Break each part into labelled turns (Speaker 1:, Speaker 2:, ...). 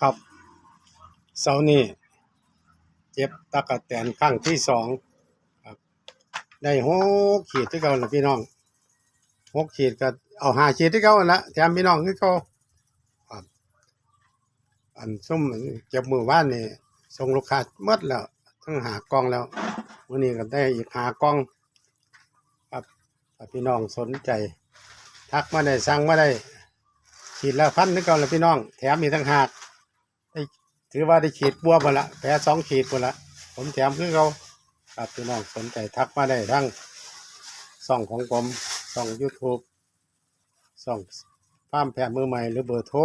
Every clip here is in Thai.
Speaker 1: ครับเสาร์นี้เจ็บตะกะแตนครั้งที่สองครับได้หกขีดที่เก่าละพี่น้องหกขีดก็เอาห้าขีดที่เก่าละแถมพี่น้องคือเก่าครับอันซุ่มเจ็บมือว่านนี่ส่งลูกค้าหมดแล้วทั้งหากล้องแล้ววันนี้ก็ได้อีกหากล้องครับพี่น้องสนใจ ทักมาได้สั่งมาได้ขีดละพันนึกก่อนละพี่น้อง แถมมีทั้งหาก ถือว่าได้ขีดบัวหมดละแพ้สองขีดหมดละผมแถมคือเขาครับพี่น้องสนใจทักมาได้ทั้งช่องของผมช่อง YouTube ช่องฟ้ามแพะมือใหม่หรือเบอร์โทร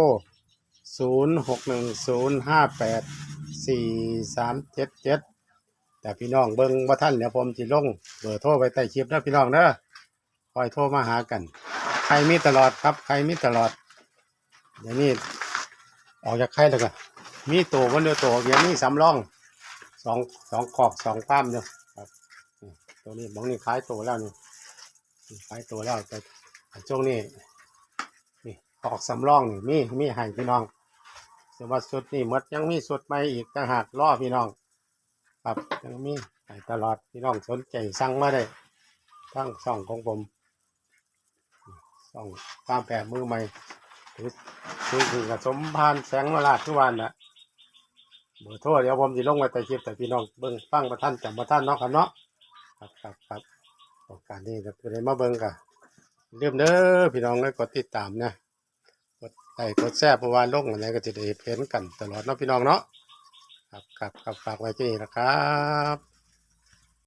Speaker 1: ศูนย์หกหนึ่งศูนย์ห้าแต่พี่น้องเบิ้งว่าท่านเดี๋ยวผมจะลงเบอร์โทรไว้ใต้คลิปนะพี่น้องเด้อคอยโทรมาหากัน ใครมีตลอดครับ ใครมีตลอด เดี๋ยวนี้ออกจากไข่แล้วก็ มีตัววันเดียวตัวเดียวนี้สำรองสองสองขอบสองป้ามเดียวครับตัวนี้บางนี่ขายตัวแล้วนี่นี่ขายตัวแล้วแต่ช่วงนี้นี่ออกสำรองนี่มีมีให้พี่น้องแต่ว่าสุดนี่มดยังมีสุดใหม่อีกต่างหากรอพี่น้อง ครับยังมีให้ตลอดพี่น้องสนใจสั่งมาได้ทั้งช่องของผมช่องตามแปดมือใหม่คือคือคือกระสมพานแสงมาลาดทุกวันนะ เบอร์โทรเดี๋ยวผมสิลงไว้ใต้คลิปแต่พี่น้องเบิ้งฟังมาท่านจำมาท่านเนาะครับเนาะครับครับครับโอกาสนี้ก็คือได้มาเบิ้งกันเริ่มเด้อพี่น้องเลยกดติดตามนะกดไลค์กดแชร์เพราะว่าลงอะไรก็จะได้เห็นกันตลอดเนาะพี่น้องเนาะครับครับครับฝากไว้ที่นี่นะครับ